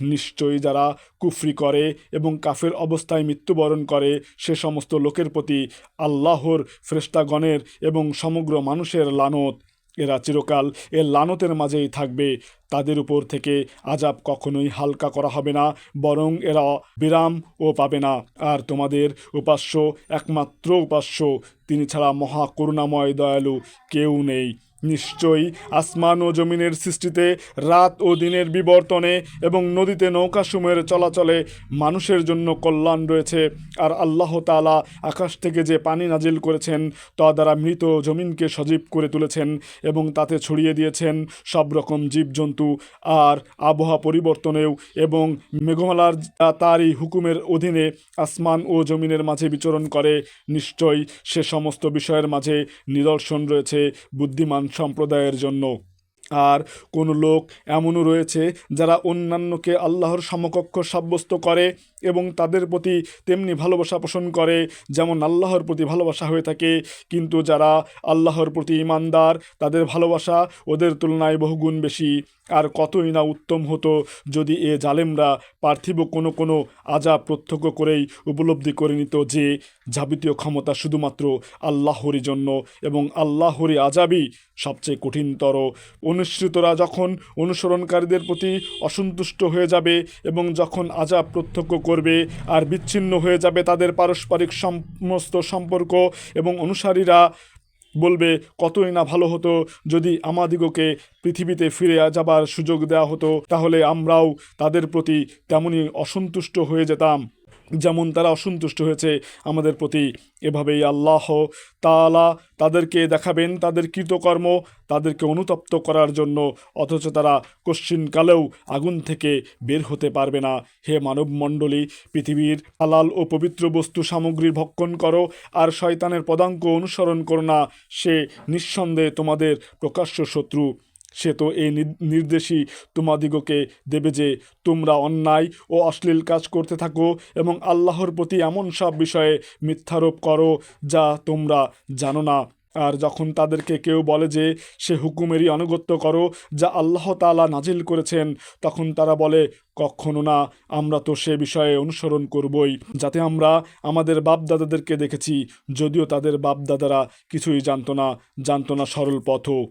নিশ্চয়ই যারা কুফরি করে এবং কাফের অবস্থায় মৃত্যুবরণ করে, সে সমস্ত লোকের প্রতি আল্লাহর ফ্রেস্তাগণের এবং সমগ্র মানুষের লানত। এরা চিরকাল এর লানতের মাঝেই থাকবে। তাদের উপর থেকে আজাব কখনোই হালকা করা হবে না, বরং এরা বিরাম ও পাবে না। আর তোমাদের উপাস্য একমাত্র উপাস্য, তিনি ছাড়া মহা করুণাময় দয়ালু কেউ নেই। নিশ্চয়ই আসমান ও জমিনের সৃষ্টিতে রাত ও দিনের বিবর্তনে এবং নদীতে নৌকাসমূহের চলাচলে মানুষের জন্য কল্যাণ রয়েছে। আর আল্লাহ তাআলা আকাশ থেকে যে পানি নাজিল করেছেন, তা দ্বারা মৃত জমিনকে সজীব করে তুলেছেন এবং তাতে ছড়িয়ে দিয়েছেন সব রকম জীবজন্তু আর আবহাওয়া পরিবর্তনেও এবং মেঘমালার তারই হুকুমের অধীনে আসমান ও জমিনের মাঝে বিচরণ করে, নিশ্চয়ই সে সমস্ত বিষয়ের মাঝে নিদর্শন রয়েছে, বুদ্ধিমান সম্প্রদায়ের জন্য। আর কোনো লোক এমনও রয়েছে যারা অন্যান্যকে আল্লাহর সমকক্ষ সাব্যস্ত করে এবং তাদের প্রতি তেমনি ভালোবাসা পোষণ করে, যেমন আল্লাহর প্রতি ভালোবাসা হয়ে থাকে। কিন্তু যারা আল্লাহর প্রতি ইমানদার, তাদের ভালোবাসা ওদের তুলনায় বহুগুণ বেশি। আর কতই না উত্তম হতো যদি এ জালেমরা পার্থিব কোনো কোনো আজাব প্রত্যক্ষ করেই উপলব্ধি করে নিত যে, যাবতীয় ক্ষমতা শুধুমাত্র আল্লাহরই জন্য এবং আল্লাহরই আজাবই সবচেয়ে কঠিনতর। অনুসৃতরা যখন অনুসরণকারীদের প্রতি অসন্তুষ্ট হয়ে যাবে এবং যখন আজাব প্রত্যক্ষ করবে আর বিচ্ছিন্ন হয়ে যাবে তাদের পারস্পরিক সমস্ত সম্পর্ক এবং অনুসারীরা বলবে, কতই না ভালো হতো যদি আমাদিগকে পৃথিবীতে ফিরে যাবার সুযোগ দেওয়া হতো, তাহলে আমরাও তাদের প্রতি তেমনই অসন্তুষ্ট হয়ে যেতাম। যেমন তারা অসন্তুষ্ট হয়েছে আমাদের প্রতি। এভাবেই আল্লাহ তাআলা তাদেরকে দেখাবেন, তাদের কৃতকর্ম তাদেরকে অনুতপ্ত করার জন্য, অথচ তারা কশ্চিনকালেও আগুন থেকে বের হতে পারবে না। হে মানবমণ্ডলী, পৃথিবীর হালাল ও পবিত্র বস্তু সামগ্রী ভক্ষণ করো, আর শয়তানের পদাঙ্ক অনুসরণ করো না, সে নিঃসন্দেহে তোমাদের প্রকাশ্য শত্রু। সে তো এই নির- নির্দেশই তোমাদিগকে দেবে যে তোমরা অন্যায় ও অশ্লীল কাজ করতে থাকো এবং আল্লাহর প্রতি এমন সব বিষয়ে মিথ্যারোপ করো যা তোমরা জানো না। আর যখন তাদেরকে কেউ বলে যে সে হুকুমেরই আনুগত্য করো যা আল্লাহ তাআলা নাজিল করেছেন, তখন তারা বলে, কখনো না, আমরা তো সে বিষয়ে অনুসরণ করবই। যাতে আমরা আমাদের বাপদাদাদেরকে দেখেছি, যদিও তাদের বাপদাদারা কিছুই জানতো না জানতো না সরল পথও।